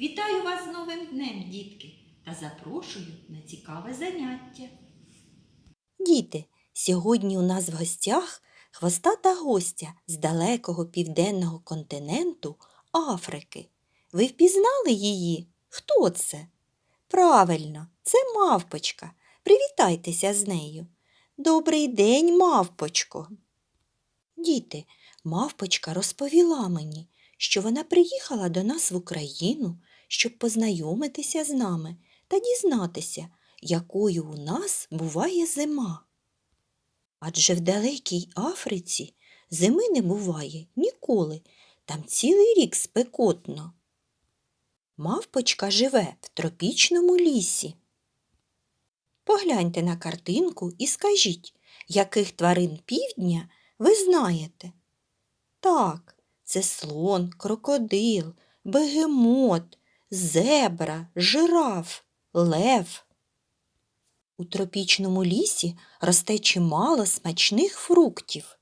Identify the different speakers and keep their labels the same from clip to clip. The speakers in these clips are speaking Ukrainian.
Speaker 1: Вітаю вас з новим днем, дітки, та запрошую на цікаве заняття.
Speaker 2: Діти, сьогодні у нас в гостях хвостата гостя з далекого південного континенту Африки. Ви впізнали її? Хто це? Правильно, це мавпочка. Привітайтеся з нею. Добрий день, мавпочко. Діти, мавпочка розповіла мені, що вона приїхала до нас в Україну, щоб познайомитися з нами та дізнатися, якою у нас буває зима. Адже в далекій Африці зими не буває ніколи, там цілий рік спекотно. Мавпочка живе в тропічному лісі. Погляньте на картинку і скажіть, яких тварин півдня ви знаєте? Так, це слон, крокодил, бегемот, зебра, жираф, лев. У тропічному лісі росте чимало смачних фруктів.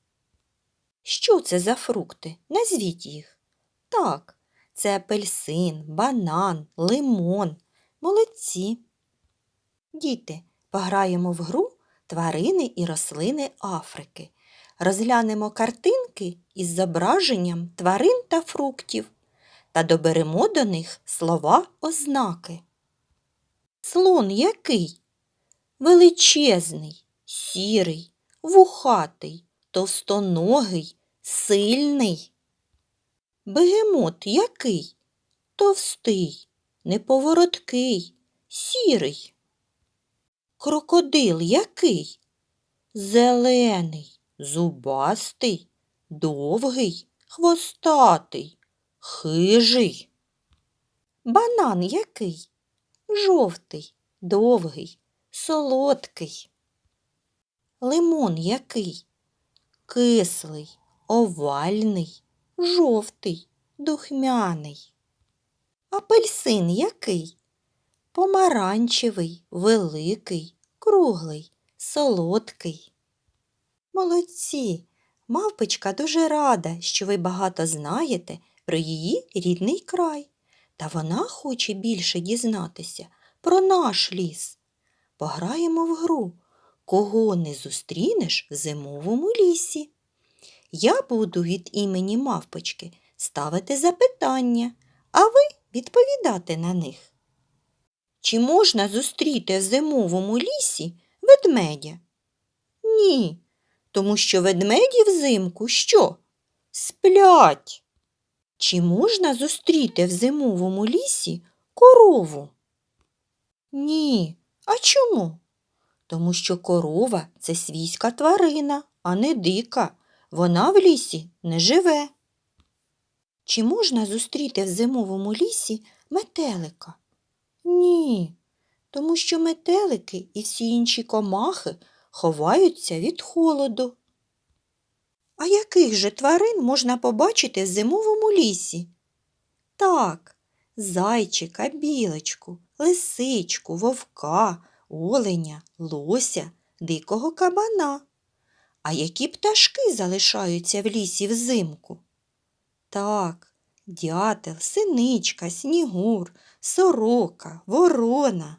Speaker 2: Що це за фрукти? Назвіть їх. Так, це апельсин, банан, лимон. Молодці. Діти, пограємо в гру тварини і рослини Африки. Розглянемо картинки із зображенням тварин та фруктів та доберемо до них слова ознаки. Слон який? Величезний, сірий, вухатий, товстоногий, сильний. Бегемот який? Товстий, неповороткий, сірий. Крокодил який? Зелений, зубастий, довгий, хвостатий, хижий. Банан який? Жовтий, довгий, солодкий. Лимон який? Кислий, овальний, жовтий, духмяний. Апельсин який? Помаранчевий, великий, круглий, солодкий. Молодці! Мавпочка дуже рада, що ви багато знаєте про її рідний край, та вона хоче більше дізнатися про наш ліс. Пограємо в гру, кого не зустрінеш в зимовому лісі. Я буду від імені мавпочки ставити запитання, а ви відповідати на них. Чи можна зустріти в зимовому лісі ведмедя? Ні, тому що ведмеді взимку що? Сплять. Чи можна зустріти в зимовому лісі корову? Ні. А чому? Тому що корова це свійська тварина, а не дика. Вона в лісі не живе. Чи можна зустріти в зимовому лісі метелика? Ні, тому що метелики і всі інші комахи ховаються від холоду. А яких же тварин можна побачити в зимовому лісі? Так, зайчика, білочку, лисичку, вовка, оленя, лося, дикого кабана. А які пташки залишаються в лісі взимку? Так, дятел, синичка, снігур, сорока, ворона.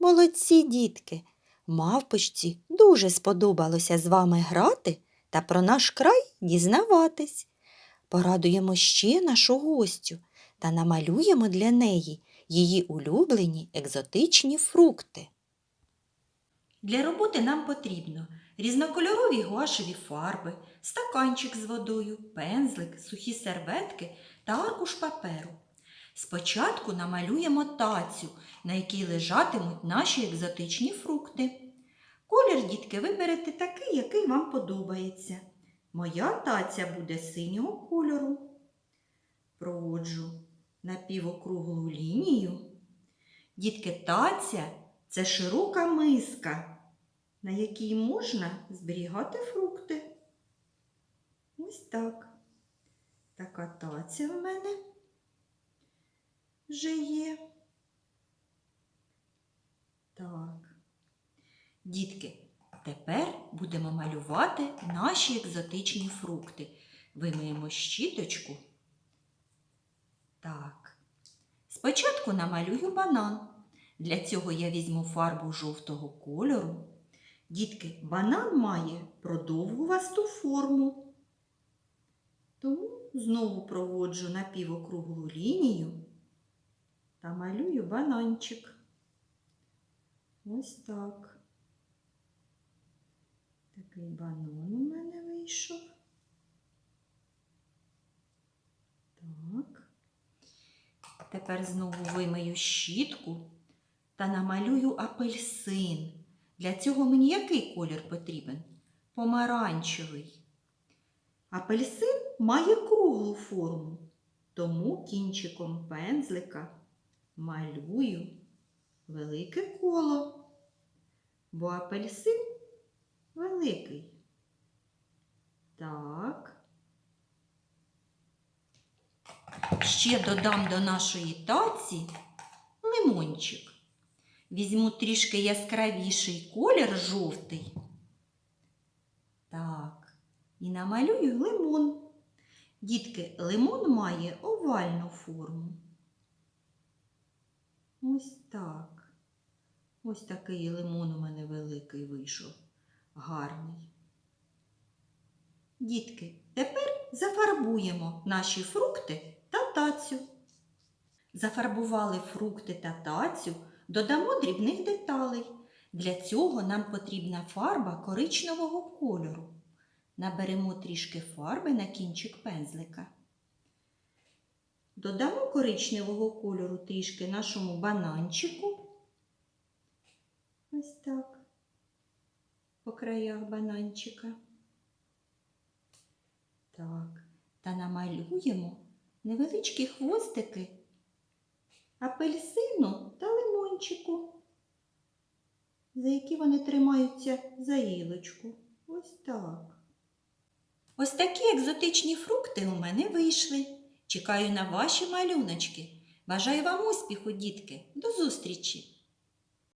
Speaker 2: Молодці, дітки, мавпочці дуже сподобалося з вами грати та про наш край дізнаватись. Порадуємо ще нашу гостю та намалюємо для неї її улюблені екзотичні фрукти.
Speaker 1: Для роботи нам потрібно різнокольорові гуашеві фарби, стаканчик з водою, пензлик, сухі серветки та аркуш паперу. Спочатку намалюємо тацю, на якій лежатимуть наші екзотичні фрукти. Колір, дітки, виберете такий, який вам подобається. Моя таця буде синього кольору. Проводжу напівокруглу лінію. Дітки, таця це широка миска, на якій можна зберігати фрукти. Ось так. Така таця в мене вже є. Так. Дітки, тепер будемо малювати наші екзотичні фрукти. Вимиємо щіточку. Так. Спочатку намалюю банан. Для цього я візьму фарбу жовтого кольору. Дітки, банан має продовгувасту форму. Тому знову проводжу напівокруглу лінію та малюю бананчик. Ось так. Такий банан у мене вийшов. Так. Тепер знову вимию щітку та намалюю апельсин. Для цього мені який колір потрібен? Помаранчевий. Апельсин має круглу форму, тому кінчиком пензлика малюю велике коло, бо апельсин великий. Так. Ще додам до нашої таці лимончик. Візьму трішки яскравіший колір жовтий. Так, і намалюю лимон. Дітки, лимон має овальну форму. Ось так. Ось такий лимон у мене великий вийшов. Гарний. Дітки, тепер зафарбуємо наші фрукти та тацю. Зафарбували фрукти та тацю, додамо дрібних деталей. Для цього нам потрібна фарба коричневого кольору. Наберемо трішки фарби на кінчик пензлика. Додамо коричневого кольору трішки нашому бананчику. Ось так. Краях бананчика. Так. Та намалюємо невеличкі хвостики апельсину та лимончику, за які вони тримаються за гілочку. Ось так. Ось такі екзотичні фрукти у мене вийшли. Чекаю на ваші малюночки. Бажаю вам успіху, дітки. До зустрічі!